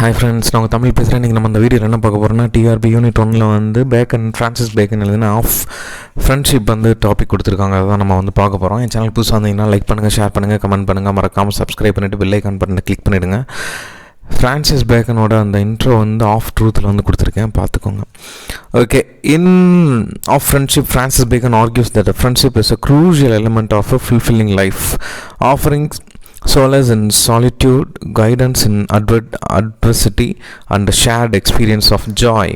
Hi friends நான் தமிழ் பேசுகிறேன் இன்றைக்கி நம்ம அந்த வீடியோவில் என்ன பார்க்க போகிறோம்னா டிஆர்பி யூனிட் ஒன்னில் வந்து பேக்கன் ஃப்ரான்சிஸ் பேக்கன் எழுதுனா ஆஃப் ஃப்ரெண்ட்ஷிப் வந்து டாபிக் கொடுத்துருக்காங்க. அதான் நம்ம வந்து பார்க்க போகிறோம் என் சேனல் புதுசாக வந்தீங்கன்னா லைக் பண்ணுங்கள் ஷேர் பண்ணுங்கள் கமெண்ட் பண்ணுங்கள் மறக்காமல் சப்ஸ்கிரைப் பண்ணிவிட்டு பெல் ஐக்கான் பட்டனை கிளிக் பண்ணிவிடுங்க ஃப்ரான்சிஸ் பேக்கனோட அந்த இன்ட்ரோ வந்து ஆஃப் ட்ரூத்தில் வந்து கொடுத்துருக்கேன். பார்த்துக்கோங்க. Okay in of friendship Francis Bacon argues that friendship is a crucial element of a fulfilling life offerings solace in solitude, guidance in adver- adversity, and a shared experience of joy.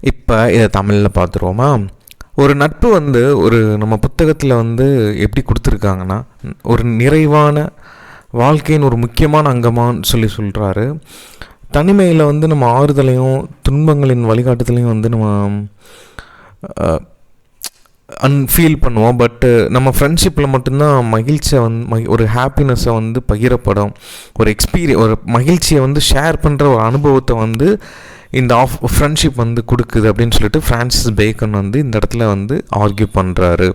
இப்போ இதை தமிழில் பார்த்துருவோமா ஒரு நட்பு வந்து ஒரு நம்ம புத்தகத்தில் வந்து எப்படி கொடுத்துருக்காங்கன்னா ஒரு நிறைவான வாழ்க்கையின் ஒரு முக்கியமான அங்கமான்னு சொல்லி சொல்கிறாரு தனிமையில் வந்து நம்ம ஆறுதலையும் துன்பங்களின் வழிகாட்டுதலையும் வந்து நம்ம அன் ஃபீல் பண்ணுவோம் பட்டு uh, நம்ம ஃப்ரெண்ட்ஷிப்பில் மட்டும்தான் மகிழ்ச்சியை வந்து மகி ஒரு ஹாப்பினஸ்ஸை வந்து பகிரப்படும். ஒரு எக்ஸ்பீரியன் ஒரு மகிழ்ச்சியை வந்து ஷேர் பண்ணுற ஒரு அனுபவத்தை வந்து இந்த ஆஃப் ஃப்ரெண்ட்ஷிப் வந்து கொடுக்குது அப்படின்னு சொல்லிட்டு ஃப்ரான்சிஸ் பேக்கன் வந்து இந்த இடத்துல வந்து ஆர்கியூ பண்ணுறாரு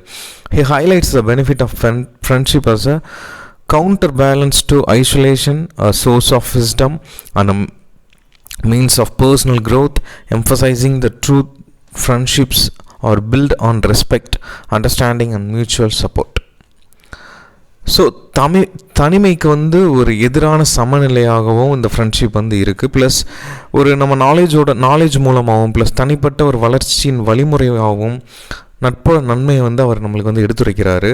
he highlights the benefit of friend friendship as a counter balance to isolation a source of wisdom and means of personal growth emphasising the truth friendships are built on respect, understanding, and mutual support. So தமி தனிமைக்கு வந்து ஒரு எதிரான சமநிலையாகவும் இந்த friendship வந்து இருக்குது plus ஒரு நம்ம நாலேஜோட நாலேஜ் மூலமாகவும் ப்ளஸ் தனிப்பட்ட ஒரு வளர்ச்சியின் வழிமுறையாகவும் நட்போட நன்மையை வந்து அவர் நம்மளுக்கு வந்து எடுத்துரைக்கிறாரு.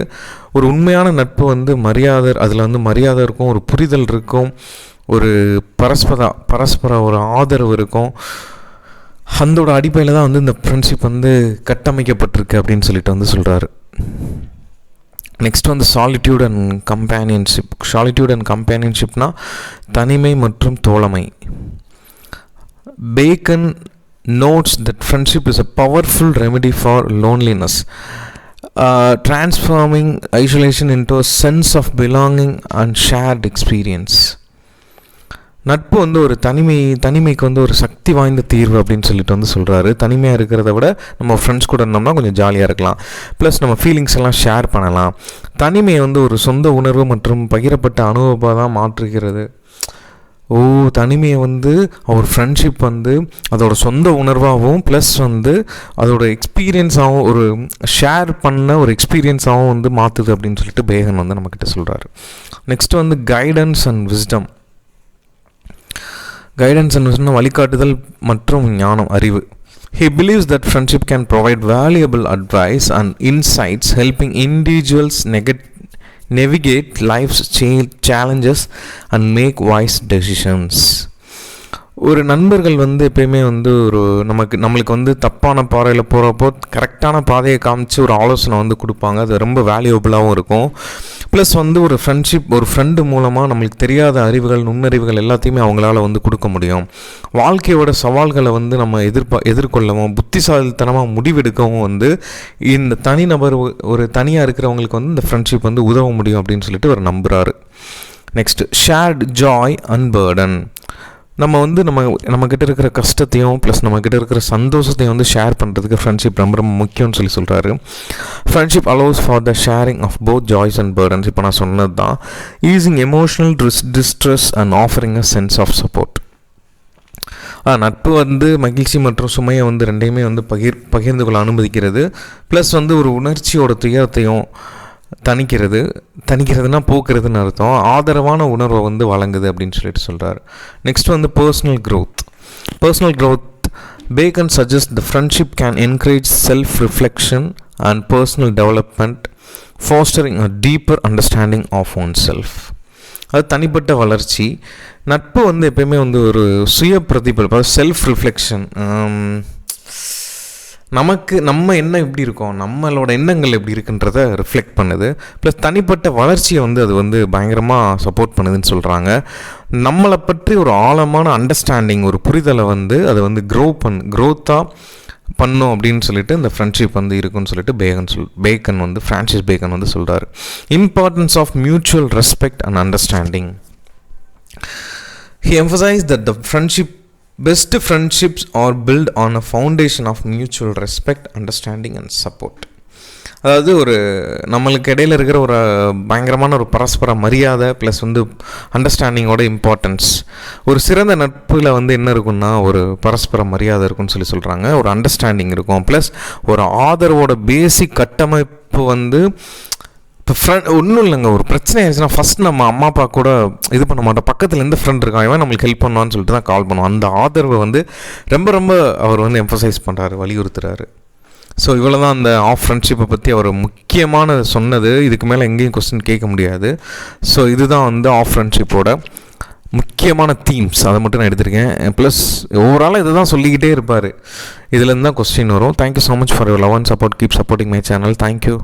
ஒரு உண்மையான நட்பு வந்து மரியாதை அதில் வந்து மரியாதை இருக்கும் ஒரு புரிதல் இருக்கும் ஒரு பரஸ்பர பரஸ்பர ஒரு ஆதரவு இருக்கும். அதோட அடிப்படையில் தான் வந்து இந்த ஃப்ரெண்ட்ஷிப் வந்து கட்டமைக்கப்பட்டிருக்கு அப்படின்னு சொல்லிட்டு வந்து சொல்கிறாரு நெக்ஸ்ட் வந்து solitude and companionship solitude and கம்பேனியன்ஷிப்னால் தனிமை மற்றும் தோழமை. Bacon notes that friendship is a powerful remedy for loneliness transforming isolation isolation into sense of of and shared experience. நட்பு வந்து ஒரு தனிமை தனிமைக்கு வந்து ஒரு சக்தி வாய்ந்த தீர்வு அப்படின்னு சொல்லிட்டு வந்து சொல்கிறாரு தனிமையாக இருக்கிறத விட நம்ம ஃப்ரெண்ட்ஸ் கூட இருந்தோம்னா கொஞ்சம் ஜாலியாக இருக்கலாம். ப்ளஸ் நம்ம ஃபீலிங்ஸ் எல்லாம் ஷேர் பண்ணலாம். தனிமையை வந்து ஒரு சொந்த உணர்வு மற்றும் பகிரப்பட்ட அனுபவமாக தான் மாற்றுகிறது. ஓ தனிமையை வந்து அவர் ஃப்ரெண்ட்ஷிப் வந்து அதோட சொந்த உணர்வாகவும் ப்ளஸ் வந்து அதோட எக்ஸ்பீரியன்ஸாகவும் ஒரு ஷேர் பண்ண ஒரு எக்ஸ்பீரியன்ஸாகவும் வந்து மாற்றுது அப்படின்னு சொல்லிட்டு பேகன் வந்து நம்மக்கிட்ட சொல்கிறாரு நெக்ஸ்ட் வந்து guidance and wisdom guidance and wisdom வழிகாட்டுதல் மற்றும் ஞானம் அறிவு He believes that friendship can provide valuable advice and insights, helping individuals neg- navigate life's cha- challenges and make wise decisions. ஒரு நண்பர்கள் வந்து எப்பயுமே வந்து ஒரு நமக்கு நம்மளுக்கு வந்து தப்பான பாறையில் போகிறப்போ கரெக்டான பாதையை காமிச்சு ஒரு ஆலோசனை வந்து கொடுப்பாங்க. அது ரொம்ப வேல்யூபிளாகவும் இருக்கும். ப்ளஸ் வந்து ஒரு ஃப்ரெண்ட்ஷிப் ஒரு ஃப்ரெண்டு மூலமாக நம்மளுக்கு தெரியாத அறிவுகள் நுண்ணறிவுகள் எல்லாத்தையுமே அவங்களால வந்து கொடுக்க முடியும். வாழ்க்கையோட சவால்களை வந்து நம்ம எதிர்பா எதிர்கொள்ளவும் புத்திசாலித்தனமாக முடிவெடுக்கவும் வந்து இந்த தனிநபர் ஒரு தனியாக இருக்கிறவங்களுக்கு வந்து இந்த ஃப்ரெண்ட்ஷிப் வந்து உதவ முடியும் அப்படின்னு சொல்லிட்டு அவர் நம்புகிறாரு next shared joy and burden நம்ம வந்து நம்ம நம்மக்கிட்ட இருக்கிற கஷ்டத்தையும் ப்ளஸ் நம்மக்கிட்ட இருக்கிற சந்தோஷத்தையும் வந்து ஷேர் பண்ணுறதுக்கு ஃப்ரெண்ட்ஷிப் ரொம்ப ரொம்ப முக்கியம்னு சொல்லி சொல்கிறாரு friendship allows for the sharing of both joys and burdens. இப்போ நான் சொன்னது தான் easing emotional distress and offering a sense of support ah, நட்பு வந்து மகிழ்ச்சி மற்றும் சுமையை வந்து ரெண்டையுமே வந்து பகிர் பகிர்ந்து கொள்ள அனுமதிக்கிறது. ப்ளஸ் வந்து ஒரு உணர்ச்சியோட துயரத்தையும் தணிக்கிறது தணிக்கிறதுனா போக்குறதுன்னு அர்த்தம். ஆதரவான உணர்வை வந்து வழங்குது அப்படின்னு சொல்லிட்டு சொல்கிறார் நெக்ஸ்ட் வந்து personal growth personal growth Bacon suggest the friendship can encourage self reflection and personal development fostering a deeper understanding of oneself அது தனிப்பட்ட வளர்ச்சி. நட்பு வந்து எப்பயுமே வந்து ஒரு சுய பிரதிபலிப்பு செல்ஃப் ரிஃப்ளெக்ஷன் நமக்கு நம்ம எண்ணம் எப்படி இருக்கோம் நம்மளோட எண்ணங்கள் எப்படி இருக்குன்றத ரிஃப்ளெக்ட் பண்ணுது. ப்ளஸ் தனிப்பட்ட வளர்ச்சியை வந்து அது வந்து பயங்கரமாக சப்போர்ட் பண்ணுதுன்னு சொல்கிறாங்க நம்மளை பற்றி ஒரு ஆழமான அண்டர்ஸ்டாண்டிங் ஒரு புரிதலை வந்து அதை வந்து க்ரோ பண் க்ரோத்தாக பண்ணும் அப்படின்னு சொல்லிட்டு இந்த ஃப்ரெண்ட்ஷிப் வந்து இருக்குன்னு சொல்லிட்டு பேகன் சொல் பேக்கன் வந்து ஃப்ரான்சிஸ் பேக்கன் வந்து சொல்கிறார் importance of mutual respect and understanding he emphasise that the friendship best friendships are built on a foundation of mutual respect understanding and support அதாவது ஒரு நம்மளுக்கு இடையில இருக்கிற ஒரு பயங்கரமான ஒரு பரஸ்பர மரியாதை ப்ளஸ் வந்து அண்டர்ஸ்டாண்டிங்கோட இம்பார்ட்டன்ஸ் ஒரு சிறந்த நட்பில் வந்து என்ன இருக்குன்னா ஒரு பரஸ்பர மரியாதை இருக்கும்னு சொல்லி சொல்கிறாங்க ஒரு அண்டர்ஸ்டாண்டிங் இருக்கும். ப்ளஸ் ஒரு ஆதரவோட பேசிக் கட்டமைப்பு வந்து இப்போ ஃப்ரெண்ட் ஒன்றும் இல்லைங்க. ஒரு பிரச்சனை ஆயிடுச்சுன்னா ஃபஸ்ட் நம்ம அம்மா அப்பா கூட இது பண்ண மாட்டோம். பக்கத்தில் எந்த ஃப்ரெண்ட் இருக்கான். இவன் நம்மளுக்கு ஹெல்ப் பண்ணுவான்னு சொல்லிட்டு தான் கால் பண்ணுவோம் அந்த ஆதரவை வந்து ரொம்ப ரொம்ப அவர் வந்து எம்ஃபசைஸ் பண்ணுறாரு வலியுறுத்துறாரு. ஸோ இவ்வளோ தான் அந்த ஆஃப் ஃப்ரெண்ட்ஷிப்பை பற்றி அவர் முக்கியமான சொன்னது. இதுக்கு மேலே எங்கேயும் கொஸ்டின் கேட்க முடியாது. ஸோ இதுதான் வந்து ஆஃப் ஃப்ரெண்ட்ஷிப்போட முக்கியமான தீம்ஸ் அதை மட்டும் நான் எடுத்திருக்கேன். ப்ளஸ் ஓவராலாக இதை தான் சொல்லிக்கிட்டே இருப்பார். இதுலேருந்து தான் கொஸ்டின் வரும். Thank you so much for your love and support keep supporting my channel thank you